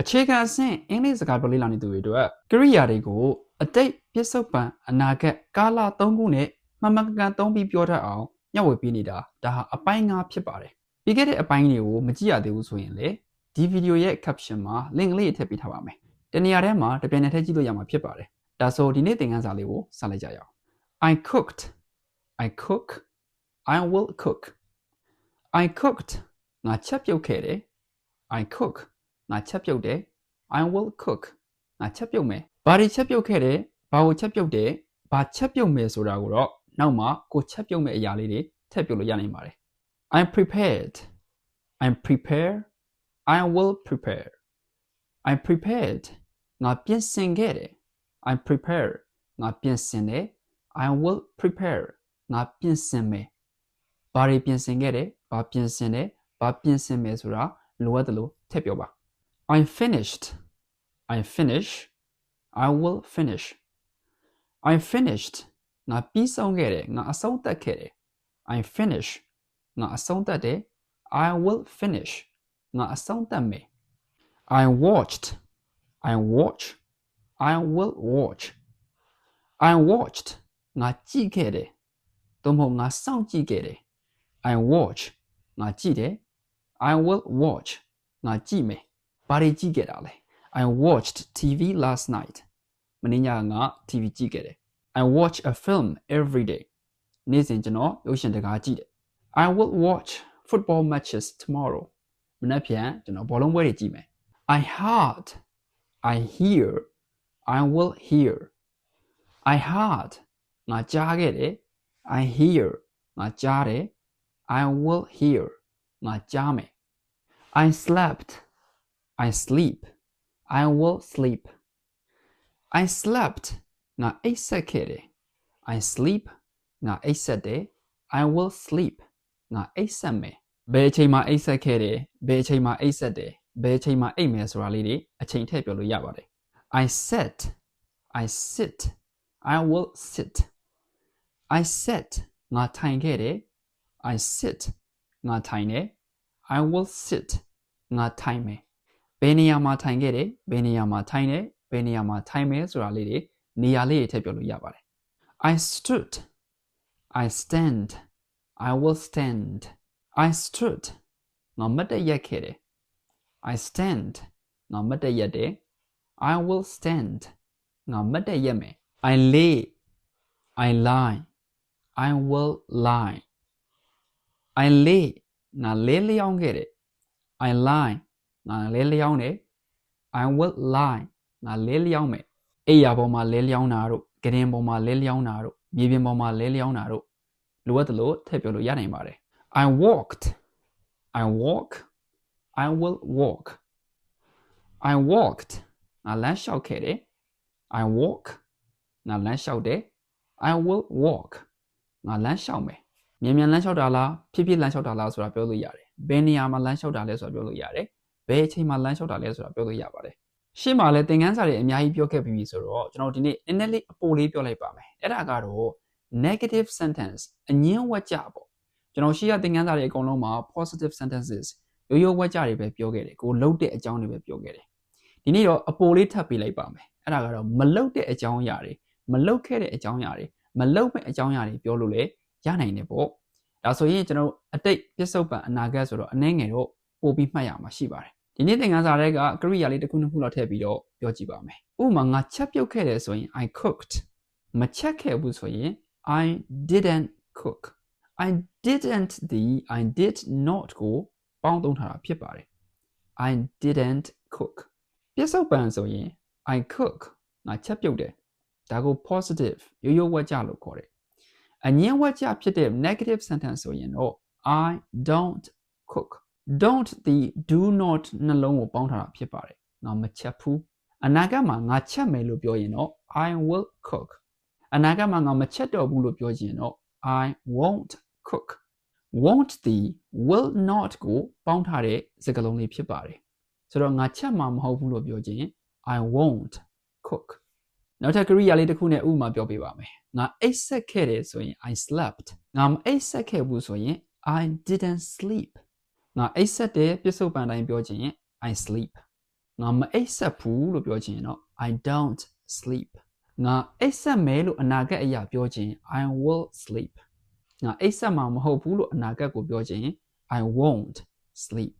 အခြေခံအဆင့်အင်္ဂလိပ်စကားပြောလေ့လာနေသူတွေအတွက်ကရိယာတွေကိုအတိတ်ပြစ္ဆုတ်ပံအနာဂတ်ကာလ၃ခုနဲ့မှန်မှန်ကန်ကန်သုံးပြီးပြောတတ်အောင်ညှဝေပေးနေတာဒါဟာအပိုင်း၅ဖြစ်ပါတယ်ပြီးခဲ့တဲ့အပိုင်းတွေကိုမကြည့်ရသေးဘူးဆိုရင်လေဒီဗီဒီယိုရဲ့ caption မှာ link လေးထည့်ပေးထားပါမယ်တနေရာထဲမှာတပြိုင်နက်တည်းကြည့်လို့ရမှာဖြစ်ပါတယ်ဒါဆိုဒီနေ့သင်ခန်းစာလေးကိုစလိုက်ကြရအောင် I cooked I cook I will cook I cooked ငါချက်ပြုတ်ခဲ့တယ် I cook ငါချက်ပြုတ်တယ် I will cook ငါချက်ပြုတ်မယ်ဘာတွေချက်ပြုတ်ခဲ့တယ်ဘာကိုချက်ပြုတ်တယ်ဘာချက်ပြုတ်မယ်ဆိုတာကိုတော့နောက်မှကိုချက်ပြုတ်မယ်အရာလေးတွေထည့်ပြုတ်လို့ရနိုင်ပါတယ် I'm prepared I'm prepared I will prepare I'm prepared ငါပြင်ဆင်ခဲ့တယ် I'm prepared ငါပြင်ဆင်တယ် I will prepare ငါပြင်ဆင်မယ်ဘာတွေပြင်ဆင်ခဲ့တယ်ဘာပြင်ဆင်တယ်ဘာပြင်ဆင်မယ်ဆိုတာလိုအပ်တယ်လို့ထည့်ပြောပါ I'm finished I finish I will finish I finished ငါပြီးဆုံးခဲ့တယ်ငါအဆုံးသတ်ခဲ့တယ် I finish ငါအဆုံးသတ်တယ် I will finish ငါအဆုံးသတ်မယ် I watched I watch I will watch I watched ငါကြည့်ခဲ့တယ်သို့မဟုတ်ငါစောင့်ကြည့်ခဲ့တယ် I watch ငါကြည့်တယ် I will watch ငါကြည့်မယ် ဘာတွေကြည့်ခဲ့တာလဲ I watched TV last night မနေ့ညကငါ TV ကြည့်ခဲ့တယ် I watch a film every day နေ့စဉ်ကျွန်တော်ရုပ်ရှင်တကားကြည့်တယ် I will watch football matches tomorrow မနေ့ပြန်ကျွန်တော်ဘောလုံးပွဲတွေကြည့်မယ် I heard I hear I will hear I heard ငါကြားခဲ့တယ် I hear ငါကြားတယ် I will hear ငါကြားမယ် I slept I sleep I will sleep I slept ငါအိပ်စက်ခဲ့တယ် I sleep ငါအိပ်စက်တယ် I will sleep ငါအိပ်စက်မယ်ဘယ်အချိန်မှာအိပ်စက်ခဲ့တယ်ဘယ်အချိန်မှာအိပ်စက်တယ်ဘယ်အချိန်မှာအိပ်မယ်ဆိုတာလေးတွေအချိန်ထည့်ပြောလို့ရပါတယ် I sit I sit I will sit I sit ငါထိုင်ခဲ့တယ် I sit ငါထိုင်တယ် I will sit ငါထိုင်မယ် ဘယ်နေရာမှာထိုင်ခဲ့တယ်ဘယ်နေရာမှာထိုင်တယ်ဘယ်နေရာမှာထိုင်မယ်ဆိုတာလေးတွေနေရာလေးတွေထည့်ပြောလို့ရပါတယ် I stood I stand I will stand I stood ငါမတ်တရက်ခဲ့တယ် I stand ငါမတ်တရက်တယ် I will stand ငါမတ်တရက်မယ် I lay I lie I will lie I lay ငါလဲလျောင်းခဲ့တယ် I lie ငါလဲလျောင်းတယ် I will lie ငါလဲလျောင်းမယ်အိယာပေါ်မှာလဲလျောင်းတာတို့ကရင်ပေါ်မှာလဲလျောင်းတာတို့မြေပြင်ပေါ်မှာလဲလျောင်းတာတို့လိုအပ်တယ်လို့ထည့်ပြောလို့ရနိုင်ပါတယ် I walked I walk I will walk I walked ငါလမ်းလျှောက်ခဲ့တယ် I walk ငါလမ်းလျှောက်တယ် I will walk ငါလမ်းလျှောက်မယ်မြန်မြန်လမ်းလျှောက်တာလားဖြည်းဖြည်းလမ်းလျှောက်တာလားဆိုတာပြောလို့ရတယ်ဘယ်နေရာမှာလမ်းလျှောက်တာလဲဆိုတာပြောလို့ရတယ် ဘယ်အချိန်မှာလမ်းလျှောက်တာလဲဆိုတာပြောလို့ရပါတယ်ရှေ့မှာလည်းသင်ခန်းစာတွေအများကြီးပြောခဲ့ပြီးပြီဆိုတော့ကျွန်တော်ဒီနေ့နည်းနည်းလေးအပိုလေးပြောလိုက်ပါမယ်အဲ့ဒါကတော့ negative sentence အငင်းဝက်ကြပေါ့ကျွန်တော်ရှေ့ရသင်ခန်းစာတွေအကုန်လုံးမှာ positive sentences ရိုးရိုးဝက်ကြတွေပဲပြောခဲ့တယ်ကိုလှုပ်တဲ့အကြောင်းတွေပဲပြောခဲ့တယ်ဒီနေ့တော့အပိုလေးထပ်ပေးလိုက်ပါမယ်အဲ့ဒါကတော့မလှုပ်တဲ့အကြောင်းအရာတွေမလှုပ်ခဲ့တဲ့အကြောင်းအရာတွေမလှုပ်မဲ့အကြောင်းအရာတွေပြောလို့လေရနိုင်တယ်ပေါ့ဒါဆိုရင်ကျွန်တော်အတိတ်ပြစ္ဆုတ်ပံအနာဂတ်ဆိုတော့အနှဲငယ်တော့ပို့ပြီးမှတ်ရမှာရှိပါတယ် ဒီနေ့သင်ခန်းစာတွေကကရိယာလေးတစ်ခုနှစ်ခုလောက်ထည့်ပြီးတော့ပြောကြည့်ပါမယ်ဥပမာငါချက်ပြုတ်ခဲ့တယ်ဆိုရင် I cooked မချက်ခဲ့ဘူးဆိုရင် I didn't cook I didn't ဒီ I did not ကိုပေါင်းသုံးထားတာဖြစ်ပါတယ် I didn't cook ပြစ္ဆုတ်ပံဆိုရင် I cook ငါချက်ပြုတ်တယ်ဒါကို positive ရိုးရိုးဝက်ကြလို့ခေါ်တယ်အငင်းဝက်ကြဖြစ်တဲ့ negative sentence ဆိုရင်တော့ I don't cook don't ဒီ do not နှလုံးကိုပေါင်းထားတာဖြစ်ပါတယ်ငါမချက်ဘူးအနာဂတ်မှာငါချက်မယ်လို့ပြောရင်တော့ I will cook အနာဂတ်မှာငါမချက်တော့ဘူးလို့ပြောချင်တော့ I won't cook won't ဒီ will not ကိုပေါင်းထားတဲ့စကားလုံးလေးဖြစ်ပါတယ်ဆိုတော့ငါချက်မှာမဟုတ်ဘူးလို့ပြောချင် I won't cook နောက်ထပ်ကရိယာလေးတစ်ခုနဲ့ဥပမာပြောပြပါမယ်ငါအိပ်စက်ခဲ့တယ်ဆိုရင် I slept ငါမအိပ်စက်ခဲ့ဘူးဆိုရင် I didn't sleep ငါအိပ်စက်တယ်ပြစ္ဆုတ်ပံတိုင်းပြောချင် I sleep ငါမအိပ်ဆက်ဘူးလို့ပြောချင်ရင်တော့ I don't sleep ငါအိပ်ဆက်မယ်လို့အနာဂတ်အရာပြောချင် I will sleep ငါအိပ်ဆက်မှာမဟုတ်ဘူးလို့အနာဂတ်ကိုပြောချင် I won't sleep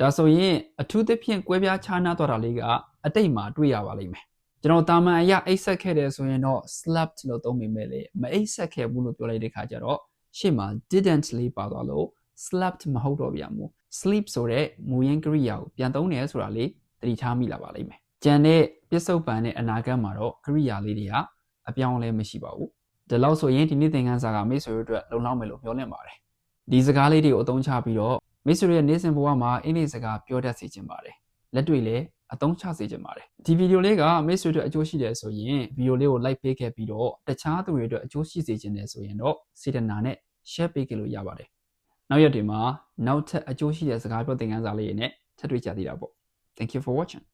ဒါဆိုရင်အထူးသဖြင့်ကွဲပြားခြားနားသွားတာလေးကအတိတ်မှာတွေ့ရပါလိမ့်မယ်ကျွန်တော်တာမန်အရာအိပ်ဆက်ခဲ့တယ်ဆိုရင်တော့ slept လို့သုံးမိမယ်လေမအိပ်ဆက်ခဲ့ဘူးလို့ပြောလိုက်တဲ့ခါကျတော့ရှေ့မှာ didn't လေးပါသွားလို့ slept မဟုတ်တော့ပြန်ဘူး sleep ဆိုတဲ့မူရင်းကရိယာကိုပြန်သုံးတယ်ဆိုတာလေးသတိထားမိလာပါလိမ့်မယ်။ကြံတဲ့ပြစ္ဆုတ်ပံနဲ့အနာဂတ်မှာတော့ကရိယာလေးတွေကအပြောင်းအလဲမရှိပါဘူး။ဒီလောက်ဆိုရင်ဒီနေ့သင်ခန်းစာကမိတ်ဆွေတို့အတွက်လုံလောက်မယ်လို့ပြောလင့်ပါတယ်။ဒီစကားလေးတွေကိုအသုံးချပြီးတော့မိတ်ဆွေတို့ရဲ့နေ့စဉ်ဘဝမှာအင်္ဂလိပ်စကားပြောတတ်စေချင်ပါတယ်။လက်တွေ့လည်းအသုံးချစေချင်ပါတယ်။ဒီဗီဒီယိုလေးကမိတ်ဆွေတို့အကျိုးရှိတယ်ဆိုရင်ဗီဒီယိုလေးကို like ပေးခဲ့ပြီးတော့တခြားသူတွေအတွက်အကျိုးရှိစေချင်တယ်ဆိုရင်တော့စေတနာနဲ့ share ပေးကြလို့ရပါတယ်။ နောက်ရက်တွေမှာနောက်ထပ်အကျိုးရှိတဲ့စကားပြောသင်ခန်းစာလေးတွေနဲ့ထပ်တွေ့ကြသေးတာပေါ့ Thank you for watching